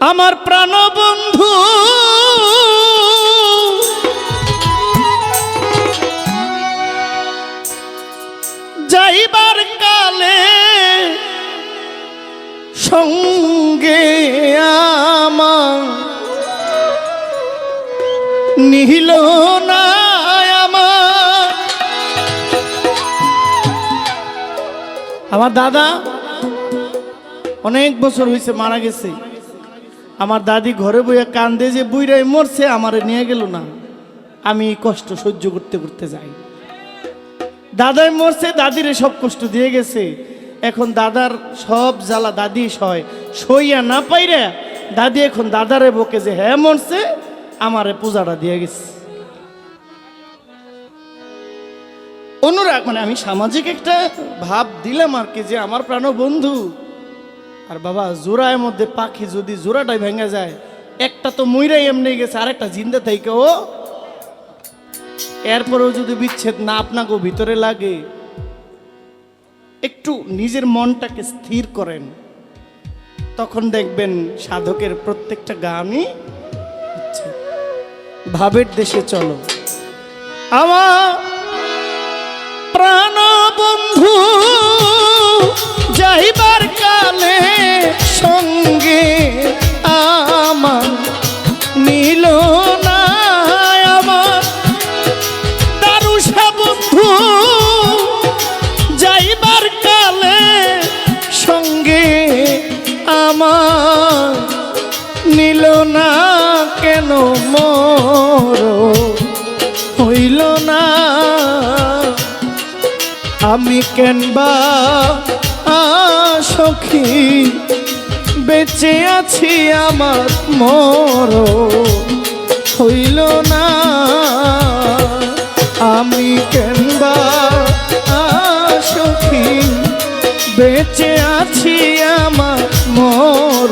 আমার প্রাণবন্ধু যাইবার কালে সঙ্গে আমার নিহিল না আমার। আমার দাদা অনেক বছর হয়েছে মারা গেছে। আমার দাদি ঘরে বইয়া কান্দে যে বুইরাই মরছে, আমারে নিয়ে গেল না। আমি কষ্ট সহ্য করতে করতে যাই। দাদাই মরছে, দাদিরে সব কষ্ট দিয়ে গেছে। এখন দাদার সব জ্বালা দাদি সয়। সইয়া না পাইরে দাদি এখন দাদারে বকে যে হ্যাঁ মরছে, আমারে পূজাটা দিয়ে গেছে। অনুরাগ মানে আমি সামাজিক একটা ভাব দিলাম আর কি, যে আমার প্রাণ বন্ধু আর বাবা, জোড়ার মধ্যে পাখি যদি জোড়াটাই ভেঙে যায়, একটা তো মইরাই এমনি গেছে, আরেকটা জিন্দা থেকে ও। এরপরেও যদি বিচ্ছেদ না আপনাকেও ভিতরে লাগে, একটু নিজের মনটাকে স্থির করেন। তখন দেখবেন সাধকের প্রত্যেকটা গানই ভাবের দেশে চলো। আমার প্রাণ বন্ধু যাইবার কালে সঙ্গে আমার নীল না আমার। দারুষা যাইবার কালে সঙ্গে আমার নীল না কেন মোর হইল না। আমি কেনবা সখী বেঁচে আছি আমার মর হইল না আমি কেনবা? সখী বেঁচে আছি আমার মর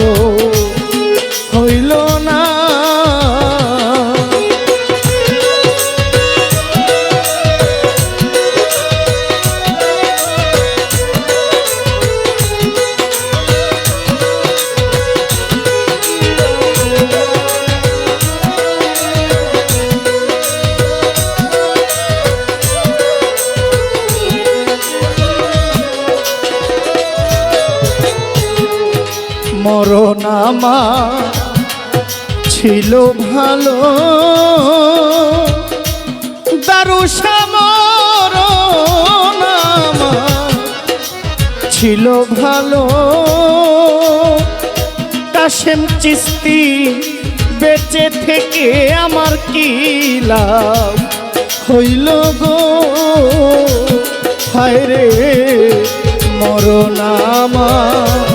মরণ ছিল ভালো। দারুষা ছিল ভালো। কাশেম চিস্তি বেঁচে থেকে আমার কি লাভ? হইল গো হায় রে মরণ আমার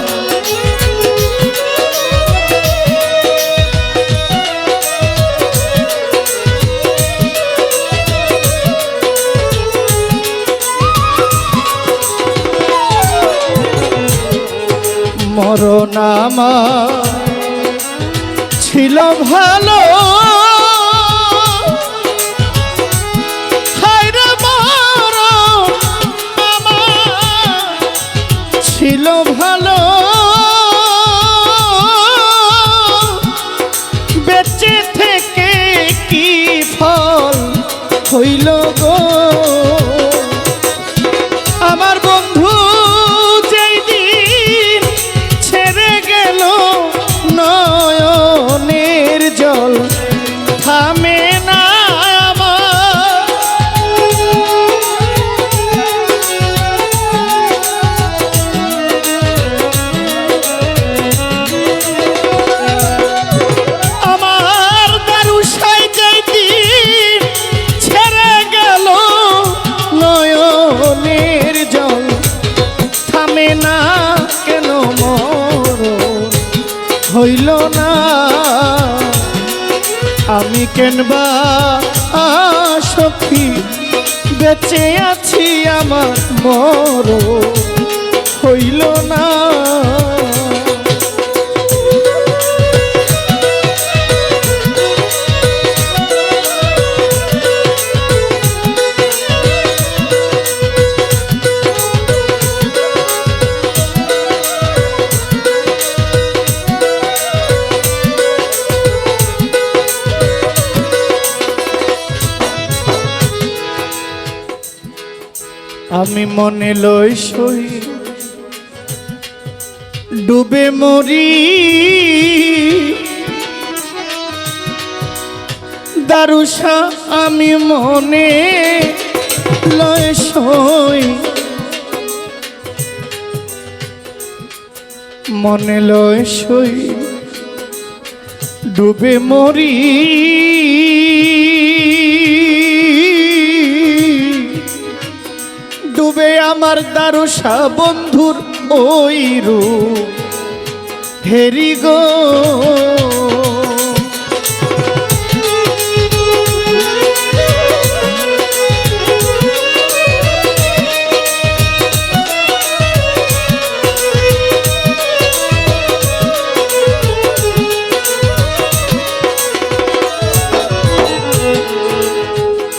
মরণ আমার ছিল ভালো। ছিল ভালো। বেঁচে থেকে কি ফল হইল গো? আমি কেনবা? সখী বেঁচে আছি আমার মর হইল না। মনে লই সই। ডুবে মরি। দারুষা আমি মনে লয় সই। মনে লয় সই। ডুবে মরি। আমার দারুষা বন্ধুর ওই রূপ। হেরি গো।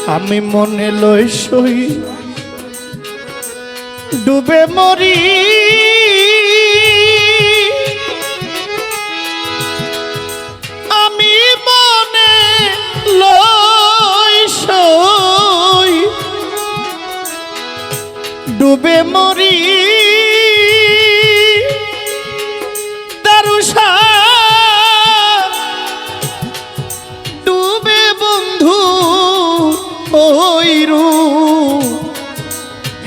আমি মনে লই সই ডুবে মরি। আমি মনে লই ডুবে মরি। ডুবে বন্ধু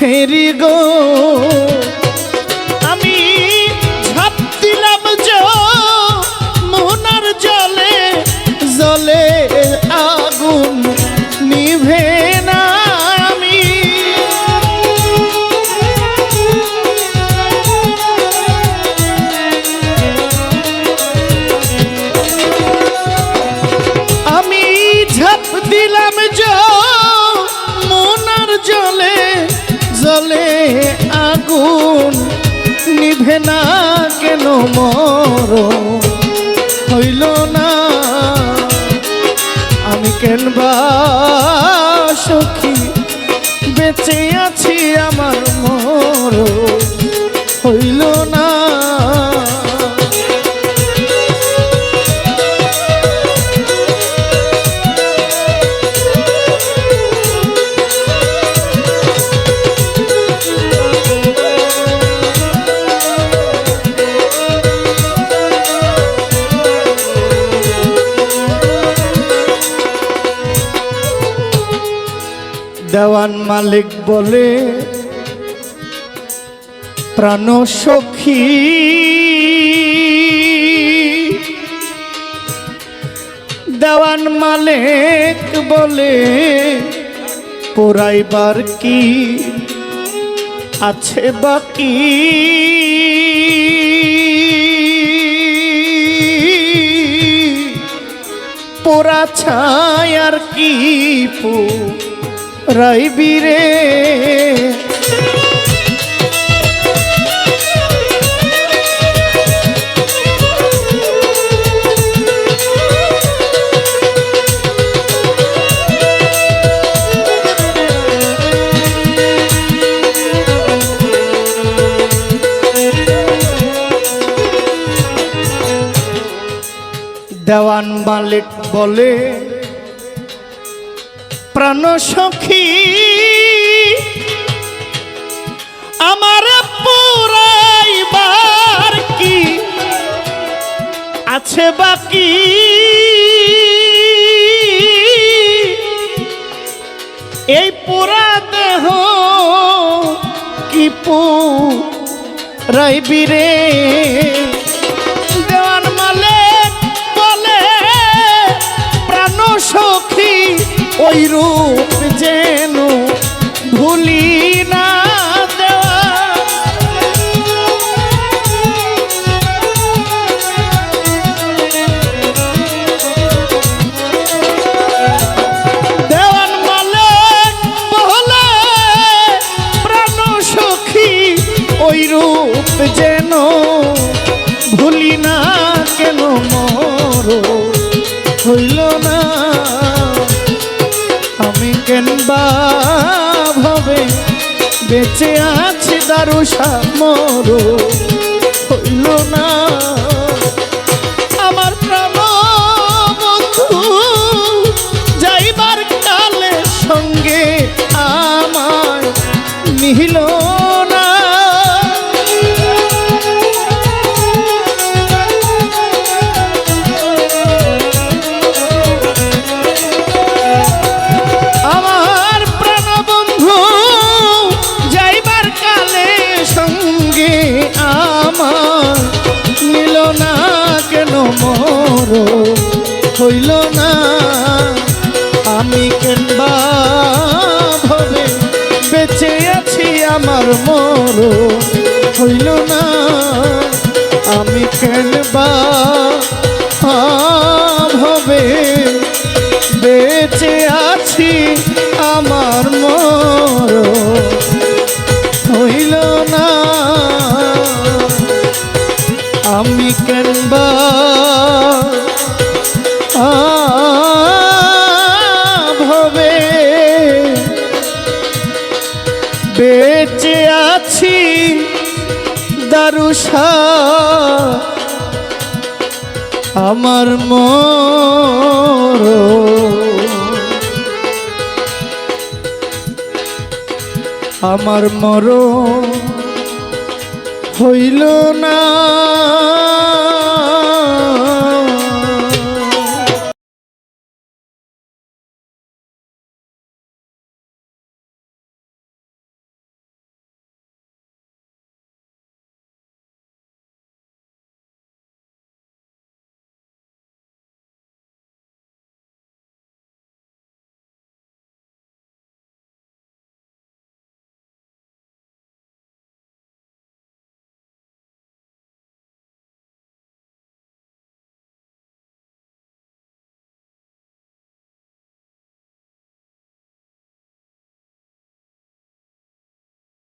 হেরি গো কেন মর? হইল না। আমি কেনবা সখী? মালিক বলে প্রাণ সখী। দেওয়ান মালিক বলে পোড়াইবার কি আছে বাকি? পোড়া ছায় আর কি পো রাইবি রে। দেওয়ান মালিক বলে প্রাণ সখী। আমার পুরাইবার কি আছে বাকি? এই পুরা দেহ কি পু রাইবি রে? ওই রূপ যেন ভুলি বেঁচে আছি দারুসা মরো হইল না বেঁচে আছি আমার মর হইল না আমি কেনবা হবে? বেঁচে আছি আমার মর আমার মর হইল না।